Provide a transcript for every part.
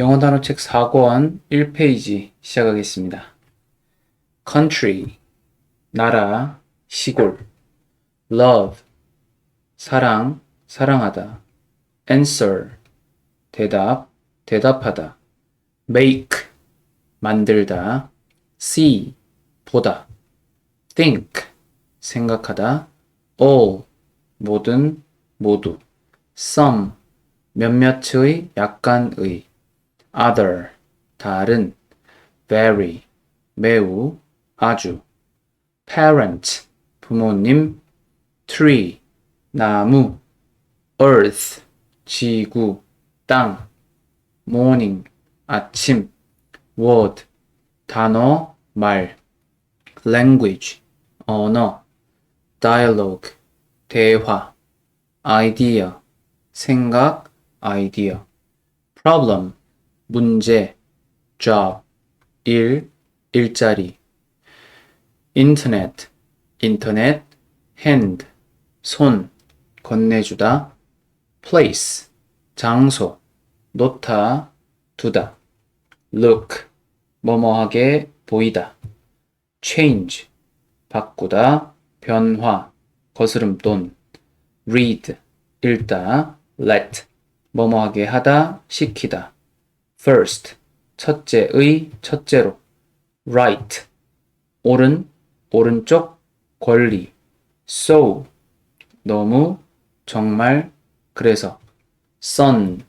영어 단어책 4권 1페이지 시작하겠습니다. country, 나라, 시골. love, 사랑, 사랑하다. answer, 대답, 대답하다. make, 만들다. see, 보다. think, 생각하다. all, 모든, 모두. some, 몇몇의, 약간의. Other, 다른. very, 매우, 아주. parent, 부모님. tree, 나무. earth, 지구, 땅. morning, 아침. word, 단어, 말. language, 언어. dialogue, 대화. idea, 생각, 아이디어. problem, 문제. job, 일, 일자리. 인터넷, 인터넷. hand, 손, 건네주다. place, 장소. 놓다, 두다. look, 뭐뭐하게 보이다. change, 바꾸다, 변화, 거스름돈. read, 읽다, let, 뭐뭐하게 하다, 시키다. First, 첫째의, 첫째로. right, 오른, 오른쪽, 권리. so, 너무, 정말, 그래서. son,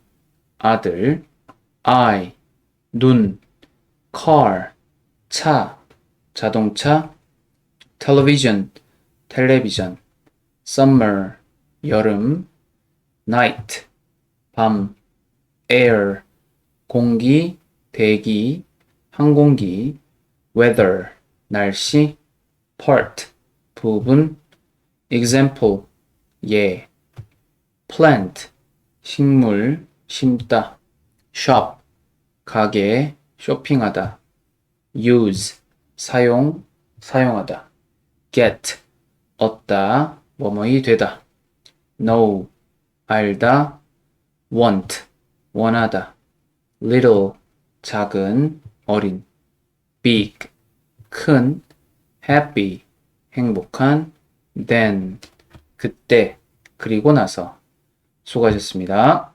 아들. eye, 눈. car, 차, 자동차. television, 텔레비전. summer, 여름. night, 밤. air, 공기, 대기, 항공기. weather, 날씨. part, 부분. example, 예. plant, 식물, 심다. shop, 가게, 쇼핑하다. use, 사용, 사용하다. get, 얻다, 뭐뭐이 되다. know, 알다. want, 원하다. Little, 작은, 어린. big, 큰. happy, 행복한. then, 그때, 그리고 나서. 수고하셨습니다.